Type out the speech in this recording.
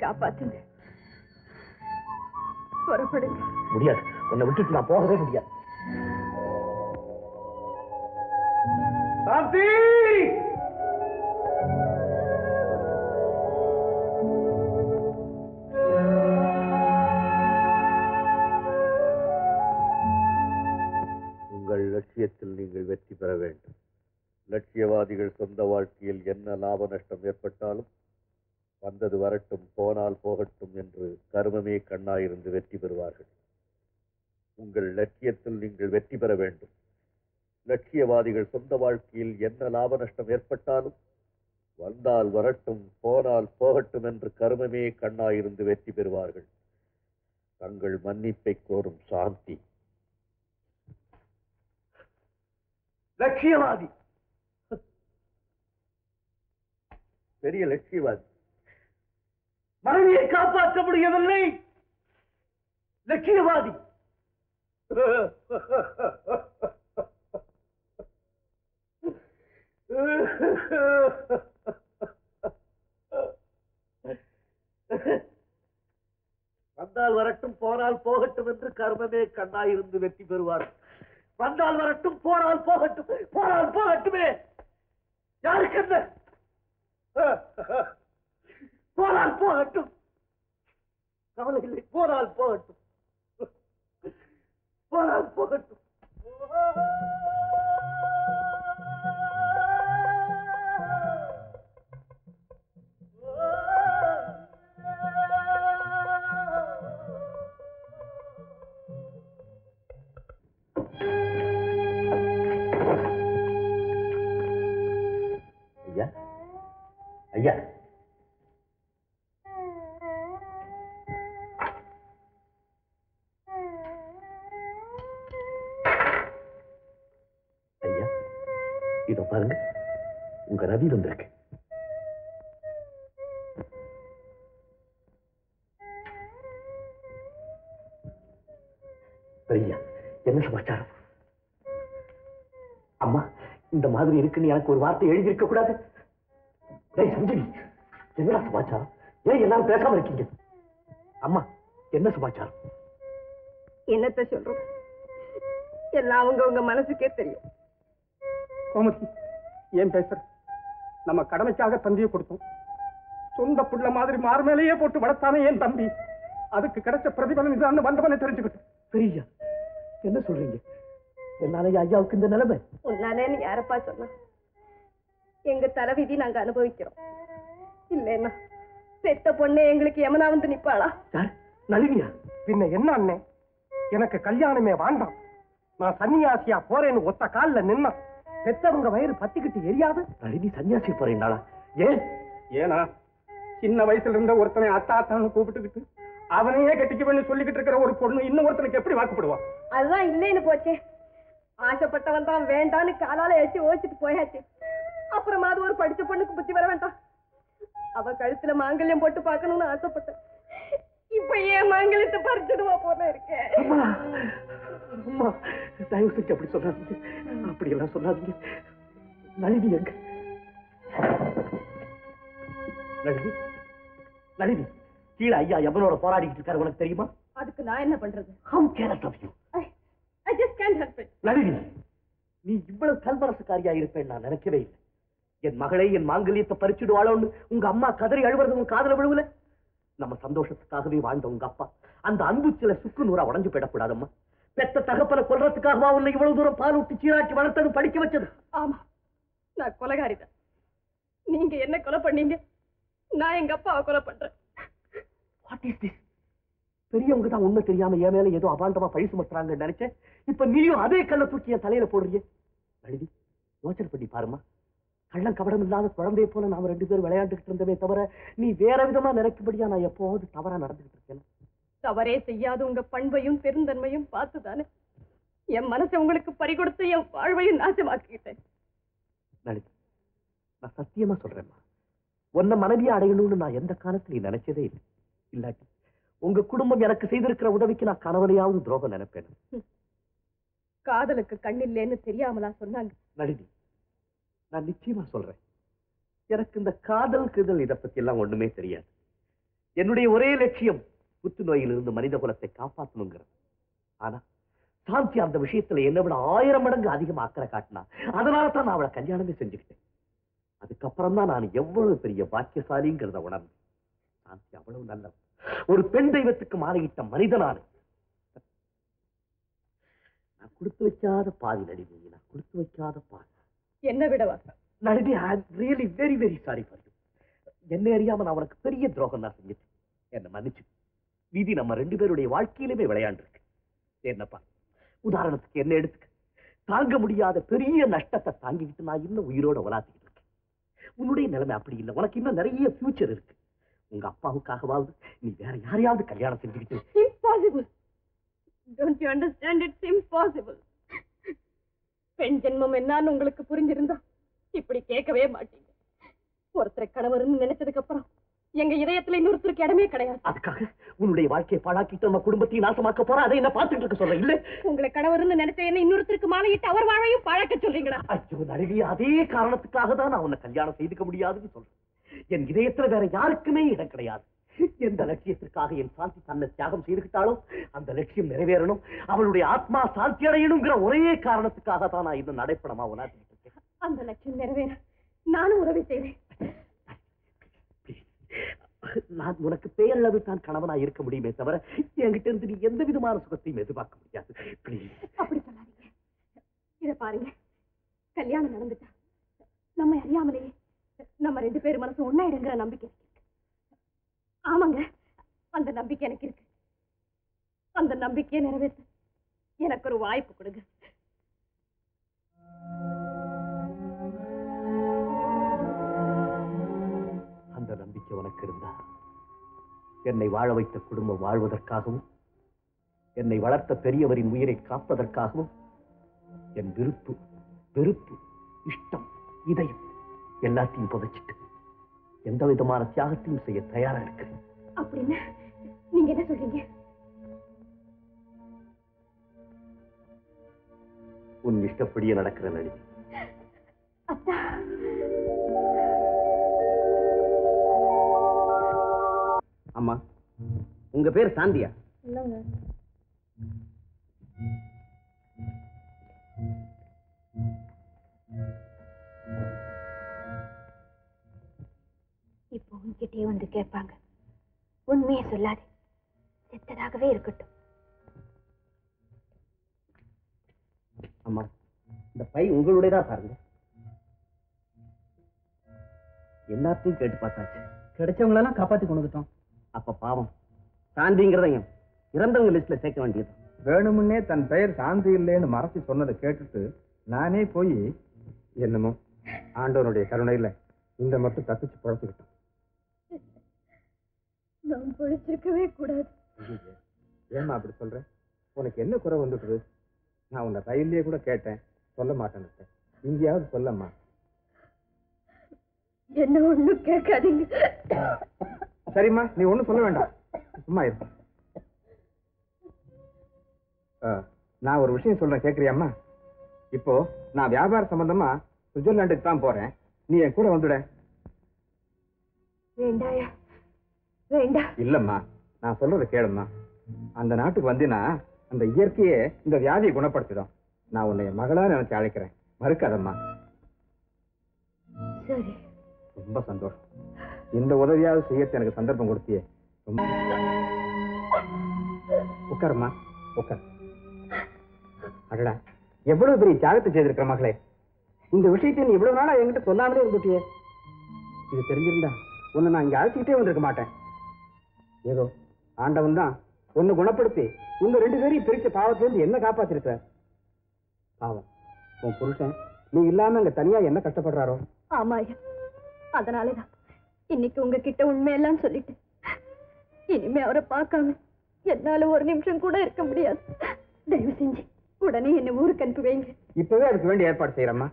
காப்பாத்துங்க. புறப்படுங்க. முடியாது. உன்னை விட்டுட்டு நான் போகவே முடியாது. சாந்தி! உங்கள் லட்சியத்தில் நீங்கள் வெற்றி பெற வேண்டும். லட்சியவாதிகள் சொந்த வாழ்க்கையில் என்ன லாப நஷ்டம் ஏற்பட்டாலும் வந்தது வரட்டும் போனால் போகட்டும் என்று கருமமே கண்ணாயிருந்து வெற்றி பெறுவார்கள். உங்கள் லட்சியத்தில் நீங்கள் வெற்றி பெற வேண்டும். லட்சியவாதிகள் சொந்த வாழ்க்கையில் என்ன லாப நஷ்டம் ஏற்பட்டாலும் வந்தால் வரட்டும் போனால் போகட்டும் என்று கருமமே கண்ணாயிருந்து வெற்றி பெறுவார்கள். தங்கள் மன்னிப்பை கோரும் சாந்தி. லட்சியவாதி. பெரிய லட்சியவாதி. மனைவியை காப்பாற்ற முடியவில்லை லட்சியவாதி. வந்தால் வரட்டும் போனால் போகட்டும் என்று கர்மமே கண்ணாயிருந்து வெற்றி பெறுவார். வந்தால் வரட்டும் போனால் போகட்டும் போனால் போகட்டுமே. யாருக்கு என்ன? போனால் போகட்டும். கவலை இல்லை போனால் போகட்டும். போனால் போகட்டும். உங்க ரவி வந்திருக்கு. ஐயா என்ன சமாச்சாரம்? அம்மா இந்த மாதிரி இருக்குன்னு எனக்கு ஒரு வார்த்தை எழுதியிருக்க கூடாது. டேய் சஞ்சீவி என்னடா சமாச்சாரம்? ஏன் எல்லாரும் பேசாம இருக்கீங்க? அம்மா என்ன சமாச்சாரம்? என்னத்த சொல்றோம்? எல்லாம் அவங்க உங்க மனசுக்கே தெரியும். கோமதி ஏன் பேசுற? நம்ம கடமைக்காக தம்பியை கொடுத்தோம். சொந்த புள்ள மாதிரி மார் மேலேயே போட்டு வளர்த்தானே என் தம்பி? அதுக்கு கிடைச்ச பிரதிபலன் இதான் வந்தவனை தெரிஞ்சுக்கிட்டு. பெரியா என்ன சொல்றீங்க? என்னால ஐயாவுக்கு இந்த நிலைமை? உன்னாலேன்னு யாரப்பா சொன்னா? எங்க தலைவிதி நாங்க அனுபவிக்கிறோம். இல்லைன்னா பெத்த பொண்ணு எங்களுக்கு யமனா வந்து நிப்பாளா? நளினியா? பின்ன என்ன அண்ணே? எனக்கு கல்யாணமே வேண்டாம். நான் சன்னியாசியா போறேன்னு ஒத்த கால்ல நின்னா பெத்தவங்க வயிறு பத்திக்கிட்டு எரியாது? நளினி சன்னியாசி போறீங்களா ஏன்? ஏனா சின்ன வயசுல இருந்த ஒருத்தனை அத்தா அத்தான்னு கூப்பிட்டுக்கிட்டு அவனையே கட்டிக்குவேன்னு சொல்லிக்கிட்டு இருக்கிற ஒரு பொண்ணு இன்னும் ஒருத்தனுக்கு எப்படி வாக்குப்படுவா? அதுதான் இல்லைன்னு போச்சே. ஆசைப்பட்டவன் தான் வேண்டான்னு காலால எட்டி ஓச்சிட்டு போயாச்சு. அப்புறமா அது ஒரு படிச்ச பொண்ணுக்கு புத்தி வர வேண்டாம். அவ கழுத்துல மாங்கல்யம் போட்டு பார்க்கணும்னு ஆசைப்பட்டேன். இப்ப ஏன் மாங்கல்யத்தை பறிச்சிடுவா போல இருக்கேன் அம்மா அம்மா தயவு செஞ்சு அப்படி சொல்லாதீங்க. அப்படி எல்லாம் சொல்லாதீங்க. நளினி எங்க? நளினி? நளினி கீழே ஐயா எவனோட போராடிக்கிட்டு இருக்காரு உனக்கு தெரியுமா? அதுக்கு நான் என்ன பண்றது? How care of you I just can help it Nalini நீ இவ்வளவு கல்வரசுக்காரியா இருப்பேன் நான் நினைக்கவே இல்லை. என் மகளை என் மாங்கல்யத்தை பறிச்சுடுவாளோன்னு உங்க அம்மா கதறி அழுவுறது உன் காதல விழுவுல? நம்ம சந்தோஷத்துக்காகவே வாழ்ந்த உங்க அப்பா அந்த அன்பு சில சுக்கு நூறா உடஞ்சு போயிடக்கூடாதம்மா. பெத்த தகப்பனை கொல்றதுக்காகவா உன்னை இவ்வளவு தூரம் பால் ஊட்டி சீராட்டி வளர்த்தது படிக்க வச்சது? ஆமா. நான் கொலைகாரிதான். நீங்க என்ன கொலை பண்ணீங்க? நான் எங்க அப்பாவை கொலை பண்றேன். வாட் இஸ் திஸ் பெரியவங்க தான் உண்மை தெரியாம என் மேல ஏதோ அபாண்டமா பழி சுமத்துறாங்கன்னு நினைச்சேன். இப்ப நீயும் அதே கல்ல தூக்கி என் தலையில போடுறீங்க நளினி யோசனை பண்ணி பாருமா கள்ளம் கபடம் இல்லாத குழந்தைய போல நாம ரெண்டு பேரும் விளையாண்டுகிட்டு இருந்தமே தவிர நீ வேற விதமா நினைக்கபடியா நான் எப்போது தவறா நடந்துகிட்டு இருக்கேன்? தவறே செய்யாத உங்க பண்பையும் பெருந்தன்மையும் பார்த்துதானே? என் மனசை உங்களுக்கு பறிகொடுத்து என் வாழ்வையும் நாசமாக்கிக்கிட்டேன் நளினி நான் சத்தியமா சொல்றேன்மா உன்னை மனைவியா அடையணும்னு நான் எந்த காலத்திலையும் நினைச்சதே இல்லை. இல்லாட்டி உங்க குடும்பம் எனக்கு செய்திருக்கிற உதவிக்கு நான் கணவனையாவது துரோகம் நினைப்பேன். காதலுக்கு கண்ணில்லேன்னு தெரியாமலா சொன்னாங்க? நளினி நான் நிச்சயமா சொல்றேன். எனக்கு இந்த காதல் கிதல் இத பத்தி எல்லாம் ஒண்ணுமே தெரியாது. என்னுடைய ஒரே லட்சியம் புற்றுநோயிலிருந்து மனித குலத்தை காப்பாற்றணுங்கிறது ஆனா சாந்தி அந்த விஷயத்துல என்னை விட ஆயிரம் மடங்கு அதிகமா அக்கறை காட்டினா அதனால தான் நான் அவளை கல்யாணமே செஞ்சுக்கிட்டேன். அதுக்கப்புறம் தான் நான் எவ்வளவு பெரிய பாக்கியசாலிங்கிறத உணர்ந்தேன். சாந்தி அவ்வளவு நல்ல ஒரு பெண் தெய்வத்துக்கு மாலையிட்ட மனிதனானு. நான் கொடுத்து வைக்காத பாதி நடிகை நான் கொடுத்து வைக்காத பாதி. என்ன விடவா I really very very sorry for you என்னை அறியாம நான் உனக்கு பெரிய துரோகம் நான் செஞ்சுட்டேன். என்ன மன்னிச்சு விதி நம்ம ரெண்டு பேருடைய வாழ்க்கையிலுமே விளையாண்டுருக்கு. என்னப்பா? உதாரணத்துக்கு என்ன எடுத்துக்க? தாங்க முடியாத பெரிய நஷ்டத்தை தாங்கிக்கிட்டு நான் இன்னும் உயிரோட உலாத்திக்கிட்டு இருக்கேன். உன்னுடைய நிலைமை அப்படி இல்லை. உனக்கு இன்னும் நிறைய ஃபியூச்சர் இருக்கு. உங்க அப்பாவுக்காகவாவது நீ வேற யாரையாவது கல்யாணம் செஞ்சுக்கிட்டு impossible don't you understand it's impossible பெண் ஜென்மம் என்னன்னு உங்களுக்கு புரிஞ்சிருந்தா இப்படி கேட்கவே மாட்டீங்க. ஒருத்தரை கணவர்னு நினைச்சதுக்கு அப்புறம் எங்க இதயத்துல இன்னொருத்தருக்கு இடமே கிடையாது. அதுக்காக உன்னுடைய வாழ்க்கையை பாழாக்கிட்டு நம்ம குடும்பத்தையும் நாசமாக்க போற? அதை என்ன பார்த்துட்டு இருக்க சொல்றேன் இல்ல. உங்களை கணவர்னு நினைச்ச என்ன இன்னொருத்தருக்கு மாலையிட்டு அவர் வாழையும் பழக்க சொல்றீங்களா? ஐயோ நழுவி அதே காரணத்துக்காக தான் நான் உன்னை கல்யாணம் செய்துக்க முடியாதுன்னு சொல்றேன். என் இதயத்துல வேற யாருக்குமே இடம் கிடையாது. எந்த லட்சியத்திற்காக என் சாந்தி தன்னை தியாகம் செய்துக்கிட்டாலோ அந்த லட்சியம் நிறைவேறணும். அவளுடைய ஆத்மா சாந்தி அடையணுங்கிற ஒரே காரணத்துக்காக தான் நான் இன்னும் நடைப்படமா உணர்த்திட்டு இருக்கேன். அந்த லட்சியம் நிறைவேற. நானும் உதவி செய்வேன். நான் உனக்கு பேரளவு தான் கணவனா இருக்க முடியுமே தவிர என்கிட்ட இருந்து நீ எந்த விதமான சுகத்தையும் எதிர்பார்க்க முடியாது. அப்படி சொல்லாதீங்க. இத பாருங்க. கல்யாணம் நடந்துட்டா. நம்ம அறியாமலேயே நம்ம ரெண்டு பேரும் மனசு ஒன்னாயிடுங்கிற நம்பிக்கை ஆமாங்க. அந்த நம்பிக்கை எனக்கு இருக்கு. அந்த நம்பிக்கையை நிறைவேற்ற. எனக்கு ஒரு வாய்ப்பு என்னை வாழ வைத்த குடும்பம் வாழ்வதற்காகவும் என்னை வளர்த்த பெரியவரின் உயிரை காப்பதற்காகவும் என் விருப்பு வெறுப்பு இஷ்டம் இதயம் எல்லாத்தையும் புதைச்சிட்டு எந்த விதமான தியாகத்தையும் செய்ய தயாரா இருக்கிறேன். அப்படின்னு நீங்க என்ன சொல்றீங்க? உன் இஷ்டப்படியே நடக்கிற நடிகை அம்மா உங்க பேர் சாந்தியா? இல்லைங்க. இப்போ உன்கிட்டயே வந்து கேட்பாங்க. உண்மையை சொல்லாது. செத்ததாகவே இருக்கட்டும். அம்மா இந்த பை உங்களுடையதா பாருங்க. எல்லாத்தையும் கேட்டு பார்த்தாச்சு. கிடைச்சவங்களெல்லாம் காப்பாத்தி கொண்டு வந்துட்டோம் அப்ப பாவம். சாந்திங்கிறதையும் இறந்தவங்க லிஸ்ட்ல சேர்க்க வேண்டியது. வேணுமுன்னே தன் பெயர் சாந்தி இல்லைன்னு மறைச்சு சொன்னதை கேட்டுட்டு நானே போய் என்னமோ ஆண்டவனுடைய கருணையில இந்த மட்டும் தப்பிச்சு பழச்சுக்கிட்டேன் நான் பொழிச்சிருக்கவே கூடாது. ஏமா அப்படி சொல்ற? உனக்கு என்ன குறை வந்துட்டுது? நான் உன்னை ரயிலே கூட கேட்டேன் சொல்ல மாட்டேன்னு இங்கேயாவது சொல்லம்மா. என்ன ஒண்ணும் கேட்காதீங்க. சரிம்மா நீ ஒண்ணும் சொல்ல வேண்டாம். சும்மா இரு. நான் ஒரு விஷயம் சொல்றேன் கேக்குறியாம்மா? இப்போ நான் வியாபார சம்பந்தமா சுவிட்சர்லாண்டுக்கு தான் போறேன். நீ என் கூட வந்துட. வேண்டாயா? வேண்டாம் இல்லம்மா நான் சொல்றத கேளும்மா. அந்த நாட்டுக்கு வந்தினா அந்த இயற்கையே இந்த வியாதியை குணப்படுத்திடும். நான் உன்னை மகளா நினைச்சு அழைக்கிறேன். மறுக்காதம்மா. சரி. ரொம்ப சந்தோஷம். இந்த உதவியாவது செய்யறது எனக்கு சந்தர்ப்பம் கொடுத்தியே. ரொம்ப உட்காருமா உட்கார். அடடா எவ்வளவு பெரிய தியாகத்தை செய்திருக்கிற மகளே. இந்த விஷயத்தை நீ இவ்வளவு நாளா என்கிட்ட சொல்லாமலே இருந்துட்டியே. இது தெரிஞ்சிருந்தா உன்னை நான் இங்க அழைச்சிக்கிட்டே வந்திருக்க மாட்டேன். ஏதோ ஆண்டவன் தான் உன்னை குணப்படுத்தி உங்க ரெண்டு பேரையும் பிரிச்ச பாவத்திலிருந்து என்ன காப்பாத்திருக்க பாவம் உன் புருஷன் நீ இல்லாம இங்க தனியா என்ன கஷ்டப்படுறாரோ? ஆமா அதனாலதான். இன்னைக்கு உங்ககிட்ட உண்மையெல்லாம் சொல்லிட்டு இனிமே அவரை பார்க்காம என்னால ஒரு நிமிஷம் கூட இருக்க முடியாது. தயவு செஞ்சு உடனே என்ன ஊருக்கு அனுப்புவீங்க இப்பவே அதுக்கு வேண்டிய ஏற்பாடு செய்யறம்மா.